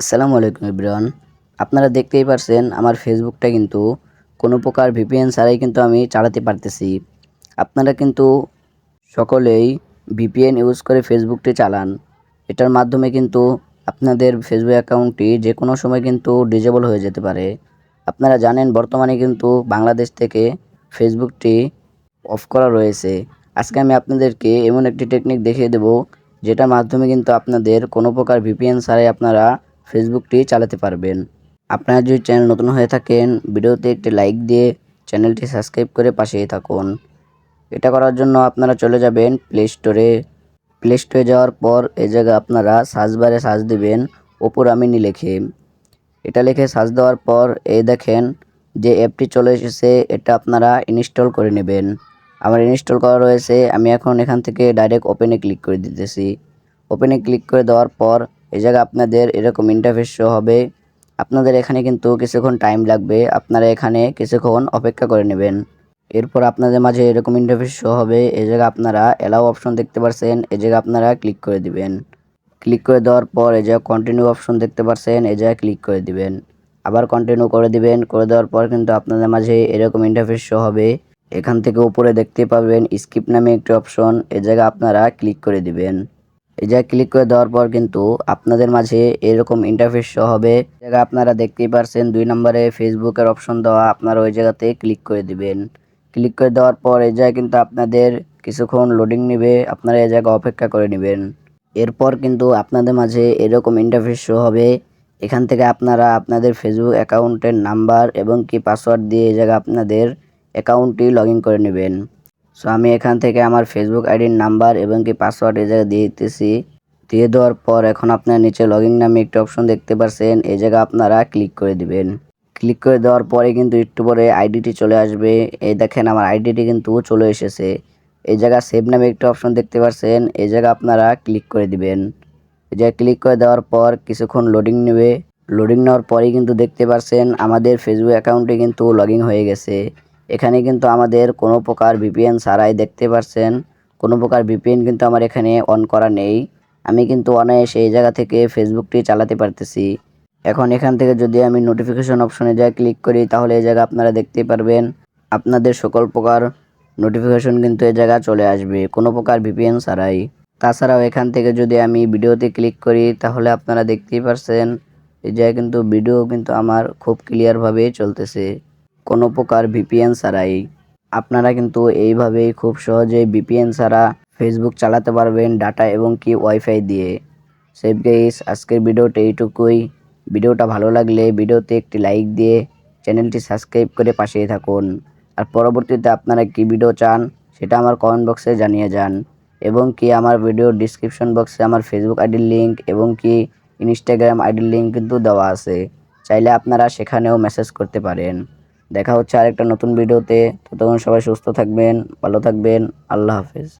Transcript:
আসসালামু আলাইকুম ইব্রান আপনারা দেখতেই পারছেন আমার ফেসবুকটা কিন্তু কোনো প্রকার ভিপিএন ছাড়াই কিন্তু আমি চালাতে পারতেছি। আপনারা কিন্তু সকলেই ভিপিএন ইউজ করে ফেসবুকটি চালান। এটার মাধ্যমে কিন্তু আপনাদের ফেসবুক অ্যাকাউন্টটি যে কোনো সময় কিন্তু ডিজেবল হয়ে যেতে পারে। আপনারা জানেন বর্তমানে কিন্তু বাংলাদেশ থেকে ফেসবুকটি অফ করা রয়েছে। আজকে আমি আপনাদেরকে এমন একটি টেকনিক দেখিয়ে দেব, যেটার মাধ্যমে কিন্তু আপনাদের কোনো প্রকার ভিপিএন ছাড়াই আপনারা ফেসবুকটি চালাতে পারবেন। আপনারা যদি চ্যানেল নতুন হয়ে থাকেন, ভিডিওতে একটি লাইক দিয়ে চ্যানেলটি সাবস্ক্রাইব করে পাশেই থাকুন। এটা করার জন্য আপনারা চলে যাবেন প্লে স্টোরে প্লে স্টোরে যাওয়ার পর এই জায়গায় আপনারা সার্চ বারে সার্চ দেবেন ওপর আমিনি লিখে। এটা লিখে সার্চ দেওয়ার পর এই দেখেন যে অ্যাপটি চলে এসেছে, এটা আপনারা ইনস্টল করে নেবেন। আমার ইনস্টল করা রয়েছে, আমি এখন এখান থেকে ডাইরেক্ট ওপেনে ক্লিক করে দিতেছি। ওপেনে ক্লিক করে দেওয়ার পর এই জায়গায় আপনাদের এরকম ইন্টারফেস শো হবে। আপনাদের এখানে কিন্তু কিছুক্ষণ টাইম লাগবে। আপনারা এখানে কিছুক্ষণ অপেক্ষা করে নেবেন। এরপর আপনাদের মাঝে এরকম ইন্টারফেস শো হবে। এই জায়গায় আপনারা অ্যালাউ অপশন দেখতে পাচ্ছেন এই জায়গায় আপনারা ক্লিক করে দিবেন। ক্লিক করে দেওয়ার পর এই জায়গায় কন্টিনিউ অপশন দেখতে পাচ্ছেন এই জায়গায় ক্লিক করে দিবেন। আবার কন্টিনিউ করে দিবেন। করে দেওয়ার পর কিন্তু আপনাদের মাঝে এরকম ইন্টারফেস শো হবে। এখান থেকে উপরে দেখতে পাবেন স্কিপ নামে একটি অপশন এই জায়গায় আপনারা ক্লিক করে দিবেন। এই ক্লিক করে দেওয়ার পর কিন্তু আপনাদের মাঝে এরকম ইন্টারফেস শো হবে। এই জায়গায় আপনারা দেখতেই পারছেন দুই নম্বরে ফেসবুকের অপশন দেওয়া, আপনারা ওই জায়গাতে ক্লিক করে দিবেন। ক্লিক করে দেওয়ার পর এই জায়গায় কিন্তু আপনাদের কিছুক্ষণ লোডিং নেবে, আপনারা এই জায়গায় অপেক্ষা করে নেবেন। এরপর কিন্তু আপনাদের মাঝে এরকম ইন্টারফেস শো হবে। এখান থেকে আপনারা আপনাদের ফেসবুক অ্যাকাউন্টের নাম্বার এবং কি পাসওয়ার্ড দিয়ে এই জায়গায় আপনাদের অ্যাকাউন্টটি লগ করে নেবেন। সো আমি এখান থেকে আমার ফেসবুক আইডির নাম্বার এবং কি পাসওয়ার্ড এই জায়গায় দিয়ে দিতেছি। দিয়ে দেওয়ার পর এখন আপনার নিচে লগ ইন নামে একটি অপশন দেখতে পাচ্ছেন এই জায়গায় আপনারা ক্লিক করে দিবেন। ক্লিক করে দেওয়ার পরে কিন্তু একটু পরে আইডিটি চলে আসবে। এই দেখেন আমার আইডিটি কিন্তু চলে এসেছে। এই জায়গা সেভ নামে একটি অপশন দেখতে পাচ্ছেন এই জায়গা আপনারা ক্লিক করে দিবেন। এই জায়গায় ক্লিক করে দেওয়ার পর কিছুক্ষণ লোডিং নেবে। লোডিং নেওয়ার পরেই কিন্তু দেখতে পাচ্ছেন আমাদের ফেসবুক অ্যাকাউন্টে কিন্তু লগ হয়ে গেছে। এখানে কিন্তু আমাদের কোনো প্রকার ভিপিএন ছাড়াই দেখতে পারছেন। কোনো প্রকার ভিপিএন কিন্তু আমার এখানে অন করা নেই। আমি কিন্তু অনায়াসে এই জায়গা থেকে ফেসবুকটি চালাতে পারতেছি। এখন এখান থেকে যদি আমি নোটিফিকেশন অপশনে যাই ক্লিক করি, তাহলে এই জায়গা আপনারা দেখতে পারবেন। আপনাদের সকল প্রকার নোটিফিকেশন কিন্তু এই জায়গা চলে আসবে, কোনো প্রকার ভিপিএন ছাড়াই। তাছাড়াও এখান থেকে যদি আমি ভিডিওতে ক্লিক করি, তাহলে আপনারা দেখতেই পারছেন, এই জায়গায় কিন্তু ভিডিও কিন্তু আমার খুব ক্লিয়ারভাবে চলতেছে। কোনো প্রকার ভিপিএন ছাড়াই। আপনারা কিন্তু এইভাবেই খুব সহজেই ভিপিএন ছাড়া ফেসবুক চালাতে পারবেন ডাটা এবং কি ওয়াইফাই দিয়ে। সেভ গেইস আজকের ভিডিওটা এইটুকুই। ভিডিওটা ভালো লাগলে ভিডিওতে একটি লাইক দিয়ে চ্যানেলটি সাবস্ক্রাইব করে পাশেই থাকুন। আর পরবর্তীতে আপনারা কি ভিডিও চান সেটা আমার কমেন্ট বক্সে জানিয়ে যান। এবং কি আমার ভিডিওর ডিসক্রিপশন বক্সে আমার ফেসবুক আইডির লিঙ্ক এবং কি ইনস্টাগ্রাম আইডির লিঙ্ক কিন্তু দেওয়া আছে। চাইলে আপনারা সেখানেও মেসেজ করতে পারেন। দেখা হচ্ছে আরেকটা নতুন ভিডিওতে। ততক্ষণ সবাই সুস্থ থাকবেন ভালো থাকবেন আল্লাহ হাফেজ।